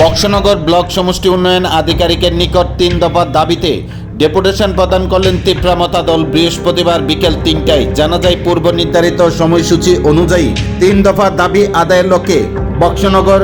Boxanagar block সমষ্টি উন্নয়ন আধিকারিকের নিকট তিন দফার দাবিতে ডেপুটেশন প্রদান করলেন তিপ্রামতা দল বৃহস্পতিবার বিকেল তিনটায়। জানা যায়, পূর্ব নির্ধারিত সময়সূচি অনুযায়ী তিন দফার দাবি আদায়ের লক্ষ্যে বক্সনগর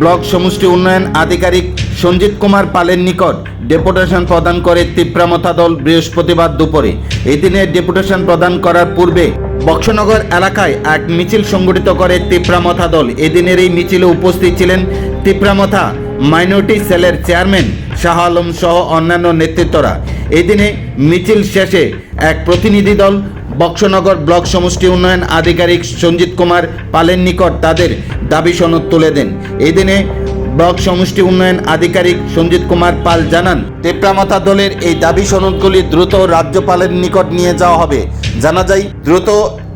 ব্লক সমষ্টি উন্নয়ন আধিকারিক সঞ্জিত কুমার পালের নিকট ডেপুটেশন প্রদান করে তিপ্রামতা দল বৃহস্পতিবার দুপুরে। এই দিনে ডেপুটেশন প্রদান করার পূর্বে বক্সনগর এলাকায় এক মিছিল সংগঠিত করে তিপ্রামথা দল। এদিনের এই মিছিলে উপস্থিত ছিলেন তিপ্রামথা মাইনরিটি সেলের চেয়ারম্যান শাহ আলম সহ অন্যান্য নেতৃত্বরা। এদিনে মিছিল শেষে এক প্রতিনিধি দল বক্সনগর ব্লক সমষ্টি উন্নয়ন আধিকারিক সঞ্জিত কুমার পালের নিকট তাদের দাবি সনদ তুলে দেন। এদিনে ব্লক সমষ্টি উন্নয়ন আধিকারিক সঞ্জিত কুমার পাল জানান, তেপ্রামাথা দলের এই দাবি সনদগুলি দ্রুত রাজ্যপালের নিকট নিয়ে যাওয়া হবে। জানা যায়, দ্রুত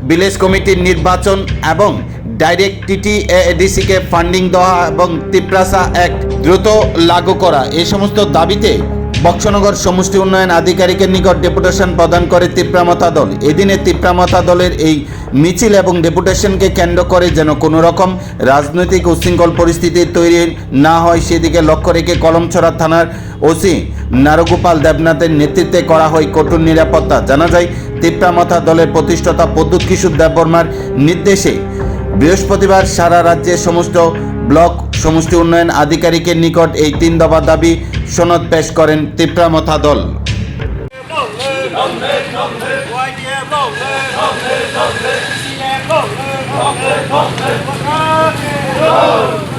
ভিলেজ কমিটির নির্বাচন এবং ডাইরেক্ট টিটি এডিসিকে ফান্ডিং দেওয়া এবং তিপ্রাসা অ্যাক্ট দ্রুত লাগু করা। এই সমস্ত দাবিতে বক্সনগর সমষ্টি উন্নয়ন আধিকারিকের নিকট ডেপুটেশন প্রদান করে তিপ্রামথা দল। এদিনে তিপ্রামথা দলের এই মিছিল এবং ডেপুটেশনকে কেন্দ্র করে যেন কোনো রকম রাজনৈতিক উশৃঙ্খল পরিস্থিতি তৈরি না হয়, সেদিকে লক্ষ্য রেখে কলমছড়া থানার ওসি নারগোপাল দেবনাথের নেতৃত্বে করা হয় কঠোর নিরাপত্তা। জানা যায় তিপ্রামথা দলের প্রতিষ্ঠাতা পদ্যুৎ কিশোর দেববর্মার নির্দেশে বৃহস্পতিবার সারা রাজ্যের সমস্ত ব্লক, সমষ্টি উন্নয়ন আধিকারিকের নিকট এই তিন দফা দাবি সনদ পেশ করেন তিপ্রামথা দল। BCF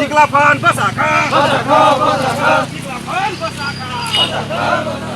Siklafan Pasaka Pasaka Pasaka Siklafan Pasaka Pasaka Pasaka